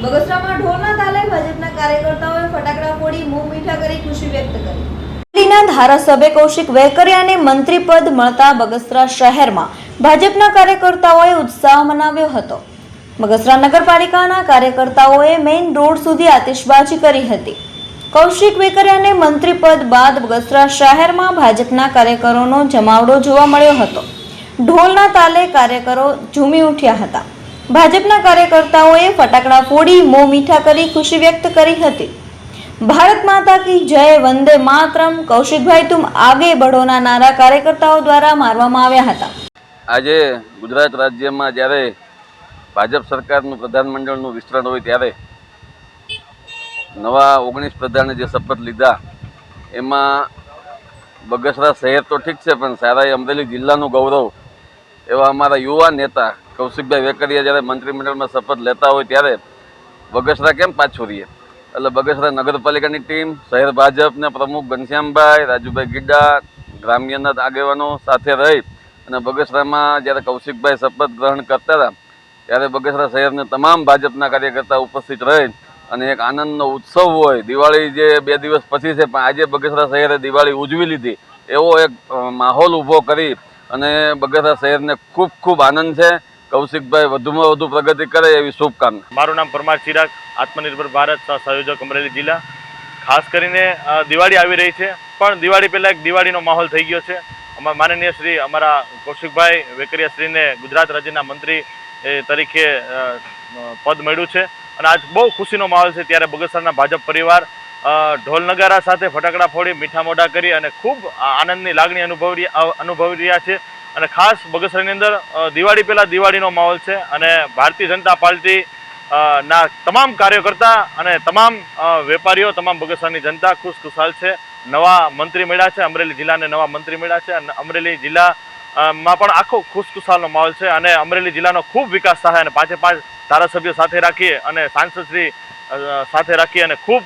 બગસરામાં ઢોલના તાલે ભાજપના કાર્યકર્તાઓએ ફટાકડા ફોડી મોં મીઠા કરી ખુશી વ્યક્ત કરી. દિલ્હીના ધારાસભ્ય કૌશિક વેકરિયાને મંત્રી પદ મળતા બગસરા શહેરમાં ભાજપના કાર્યકર્તાઓએ ઉત્સાહ મનાવ્યો હતો. બગસરા નગરપાલિકાના કાર્યકર્તાઓએ મેઇન રોડ સુધી આતિશબાજી કરી હતી. કૌશિક વેકરિયાને મંત્રી પદ બાદ બગસરા શહેરમાં ભાજપના કાર્યકરોનો જમાવડો જોવા મળ્યો હતો. ઢોલના તાલે કાર્યકરો ઝૂમી ઉઠ્યા હતા. ભાજપના કાર્યકર્તાઓએ ફટાકડા ફોડી, મોં મીઠા કરી, ખુશી વ્યક્ત કરી હતી. ભારત માતા કી જય, વંદે માતરમ, કૌશિકભાઈ તુમ આગે બઢોના નારા કાર્યકર્તાઓ દ્વારા મારવામાં આવ્યા હતા. આજે ગુજરાત રાજ્યમાં જ્યારે ભાજપ સરકારનું પ્રધાનમંડળનું વિસ્તરણ હોય ત્યારે નવા ઓગણીસ પ્રધાને જે શપથ લીધા, એમાં બગસરા શહેર તો ઠીક છે, પણ સારા અમરેલી જિલ્લાનું ગૌરવ એવા અમારા યુવા નેતા કૌશિકભાઈ વેકરિયા જ્યારે મંત્રીમંડળમાં શપથ લેતા હોય ત્યારે બગસરા કેમ પાછું રહીએ? એટલે બગસરા નગરપાલિકાની ટીમ, શહેર ભાજપના પ્રમુખ ઘનશ્યામભાઈ, રાજુભાઈ ગીડા, ગ્રામ્યના આગેવાનો સાથે રહી અને બગસરામાં જ્યારે કૌશિકભાઈ શપથ ગ્રહણ કરતા હતા, ત્યારે બગસરા શહેરના તમામ ભાજપના કાર્યકર્તા ઉપસ્થિત રહી અને એક આનંદનો ઉત્સવ હોય. દિવાળી જે બે દિવસ પછી છે, પણ આજે બગસરા શહેરે દિવાળી ઉજવી લીધી. એવો એક માહોલ ઊભો કરી અને બગસરા શહેરને ખૂબ ખૂબ આનંદ છે. કૌશિકભાઈ વધુમાં વધુ પ્રગતિ કરે એવી શુભકામના. મારું નામ પરમાર ચિરાગ, આત્મનિર્ભર ભારત સંયોજક અમરેલી જિલ્લા. ખાસ કરીને દિવાળી આવી રહી છે, પણ દિવાળી પહેલાં એક દિવાળીનો માહોલ થઈ ગયો છે. અમારા માનનીય શ્રી અમારા કૌશિકભાઈ વેકરિયા શ્રીને ગુજરાત રાજ્યના મંત્રી તરીકે પદ મળ્યું છે. અને આજ બહુ ખુશીનો માહોલ છે, ત્યારે બગસરાના ભાજપ પરિવાર ઢોલ નગારા સાથે ફટાકડા ફોડી મીઠા મોઢા કરી અને ખૂબ આનંદની લાગણી અનુભવી અનુભવી રહ્યા છે. અને ખાસ બગસરાની અંદર દિવાળી પહેલાં દિવાળીનો માહોલ છે અને ભારતીય જનતા પાર્ટી ના તમામ કાર્યકર્તા અને તમામ વેપારીઓ તમામ બગસરાની જનતા ખુશ ખુશાલ છે. નવા મંત્રી મળ્યા છે અમરેલી જિલ્લાને નવા મંત્રી મળ્યા છે અને અમરેલી જિલ્લા માં પણ આખો ખુશખુશાલનો માહોલ છે અને અમરેલી જિલ્લાનો ખૂબ વિકાસ થાય અને પાંચે પાંચ ધારાસભ્યો સાથે રાખીએ અને સાંસદશ્રી અ, સાથે રાખી અને ખૂબ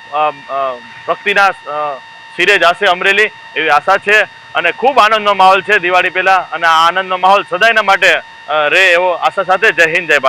ભક્તિના સિરે જશે અમરેલી એવી આશા છે અને ખૂબ આનંદનો માહોલ છે દિવાળી પહેલાં અને આ આનંદનો માહોલ સદાયના માટે રે એવો આશા સાથે જય હિન્દ, જય ભારત.